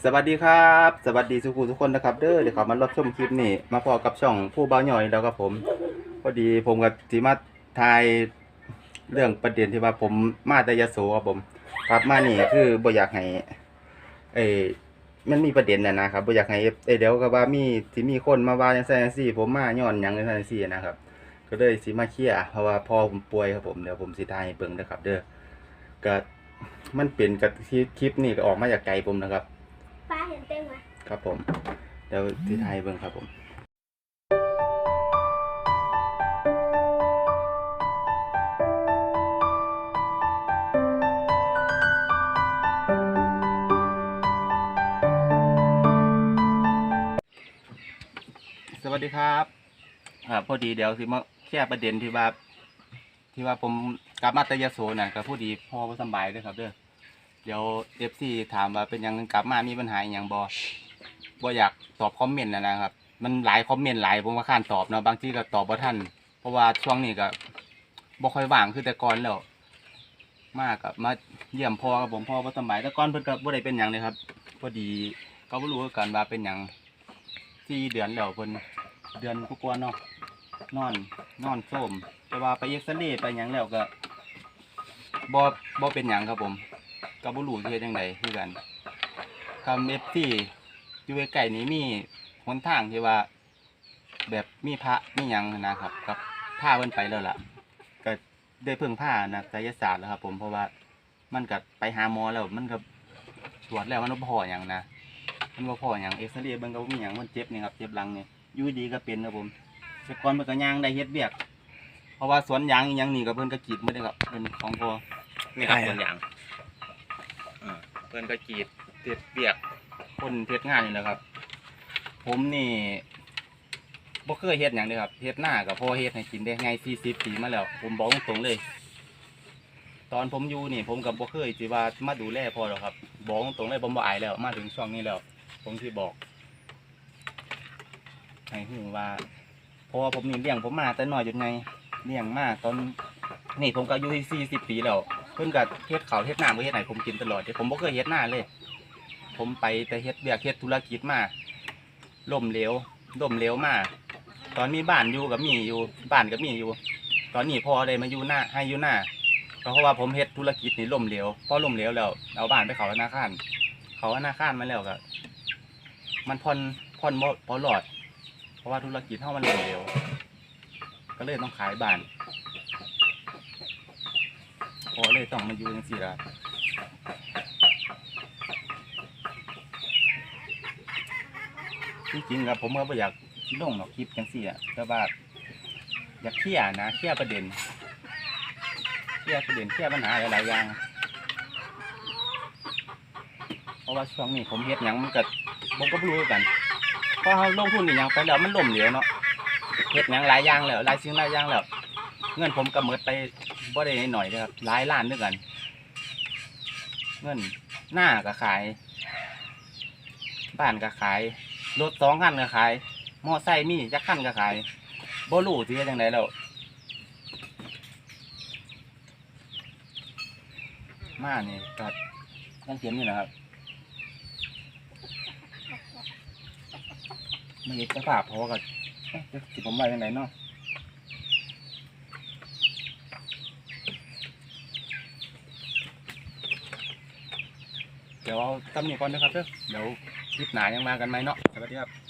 สวัสดีครับ สวัสดีทุกคนทุกคนนะครับเด้อเดี๋ยวเขอมารับชมคลิปนี้มาพอกับช่องผู้บ่าหน่อยแล้วครับผมพอดีผมกับสีมาทายเรื่องประเด็นที่ว่าผมมาแต่ยโสครับผมครับมานี่คือบ่อยากให้เอ้มันมีประเด็นน่ะนะครับบ่อยากให้เอยเดี๋ยวก็ว่ามีสิมีคนมาว่าจังซั่นจังซี่ผมมาย้อนหยังจังซั่นจังซี่นะครับ ก็เลยสิมาเคลียร์เพราะว่าพ่อผมป่วยครับผมเดี๋ยวผมสิทายเบิ่งนะครับ เด้อก็มันเป็นกับคลิปนี้ก็ออกมาจากใจผมนะครับ ป้าเห็นเต้นไหม ครับผม เดี๋ยวที่ไทยเบิ่งครับผมสวัสดีครับอ่าพอดีเดี๋ยวสิมาแค่ประเด็นที่ว่า ที่ว่าผมกลับมาแตยโสน่ะก็พอดีพ่อบ่สำบายเด้วยครับเด้อเดี๋ยวเอฟซีถามว่าเป็นหยังกลับมามีปัญหาอหย่างบ่ บ่อยากตอบคอมเมนต์นะนะครับ มันหลายคอมเมนต์หลายผมว่าข้านตอบเนาะบางทีก็ตอบบ่ทันเพราะว่าช่วงนี้ก็บ่ค่อยว่างคือแต่ก่อนแล้วมากกับมาเยี่ยมพ่อกับผมพ่อบ่สำบายแต่ก่อนเพิ่นก็บ่ได้เป็นหยังเลยครับพอดีก็บ่รู้คือกันว่าเป็นหยังสี่เดือนแล้วเพิ่นเดือนกว่าๆเนาะนอนนอนโซมแต่ว่าไปเอ็กซเรย์ไปหยังแล้วก็บ่บ่เป็นหยังครับผมก็บ่รู้สิเฮ็ดจังไดคือกันคำ FT อ ยู่ใกล้ๆนี้มีหนทางที่ว่า แบบมีพระมีหยังนะครับกับผ้าเพิ่นไปแล้วล่ะก็ได้เพิ่งผ้านะไสยศาสตร์แล้วครับ ผมเพราะว่ามันก็ไปหาหมอแล้ว มันก็ตรวจแล้วมันบ่พอหยังนะมันบ่พอหยังเอ็กซเรย์เบิ่งก็บ่มีหยังมันเจ็บนี่ครับเจ็บหลังนี่อยู่ดีก็เป็นครับผมแต่ก่อนมันก็ย่างได้เฮ็ดเวียก เพราะว่าสวนยางอีหยังนี่ก็เพิ่นก็กรีดหมดเลยครับเป็นของพ่อนี่ครับสวนยางอ่าเพื่อนก็กรีดเทียดเบียก คนเทียดงานนี่แหละครับ ผมนี่บ่เคยเฮ็ดหยังเลยครับเฮ็ดหน้ากับพ่อเฮ็ดให้กินได้ไงสี่สิบปีมาแล้ว ผมบอกตรงๆเลย ตอนผมอยู่นี่ ผมกับบ่เคยสิว่ามาดูแลพ่อหรอกครับ บอกตรงๆเลยผมบ่อายแล้ว มาถึงช่วงนี้แล้ว ผมที่บอกให้หูว่าเพราะว่าผมนี่เลี้ยงผมมาแต่น้อยจนไงเลี้ยงมาตอนนี่ผมก็อายุสี่สิบปีแล้วเพิ่นก็เฮ็ดเขาวเฮ็ดหน้ำก็เฮ็ดให้ผมกินตลอดเด้ผมบ่เคยเฮ็ดหน้าเลย ผมไปแต่เฮ็ดเบียกเฮ็ดธุรกิจมาล่มเหลวล่มเหลวมาตอนมีบ้านอยู่กับมีอยู่บ้านก็มีอยู่ ตอนนี้พอได้มาอยู่หน้าให้อยู่หน้าเพราะว่าผมเฮ็ดธุรกิจนี่ล่มเหลวพอล่มเหลวแล้วเอาบ้านไปเขาธนาคารเขาธนาคารมาแล้วก็มันผ่อนผ่อนบ่บ่รอด เพราะว่าธุรกิจเฮามันล่มเหลวก็เลยต้องขายบ้านพอเลยต้องมาอยู่จังซี่ละ ที่จริงครับผมก็บ่อยากลงหรอกคลิปจังซี่อะแต่ว่าอยากเคลียร์นะเคลียร์ประเด็นเคลียร์ประเด็นเคลียร์ปัญหาหลายๆอย่าง เพราะว่าช่วงนี้ผมเฮ็ดหยังมันก็ผมก็บ่รู้กันเพราะเฮาลงทุนอีหยังไปแล้วมันล่มเหลวเนาะเฮ็ดหยังหลายอย่างแล้วหลายสิ่งหลายอย่างแล้วเงินผมก็หมดไปบ่ได้หน่อยๆนะครับหลายล้านด้วยกัน เงินหน้าก็ขาย บ้านก็ขาย รถสองคันก็ขาย มอไซค์มีจักคันก็ขายบ่รู้สิเฮ็ดจังไดแล้ว มาเนี่ก็ยังเขียนอยู่นะครับไม่เห็นสภาพเพราะว่าก็เอ๊ะสิผมไว้จังไดเนาะเดี๋ยวเอาตำหนิก่อนนะครับเด้อเดี๋ยวคลิปหนายังมากันไหมเนาะ สวัสดีครับ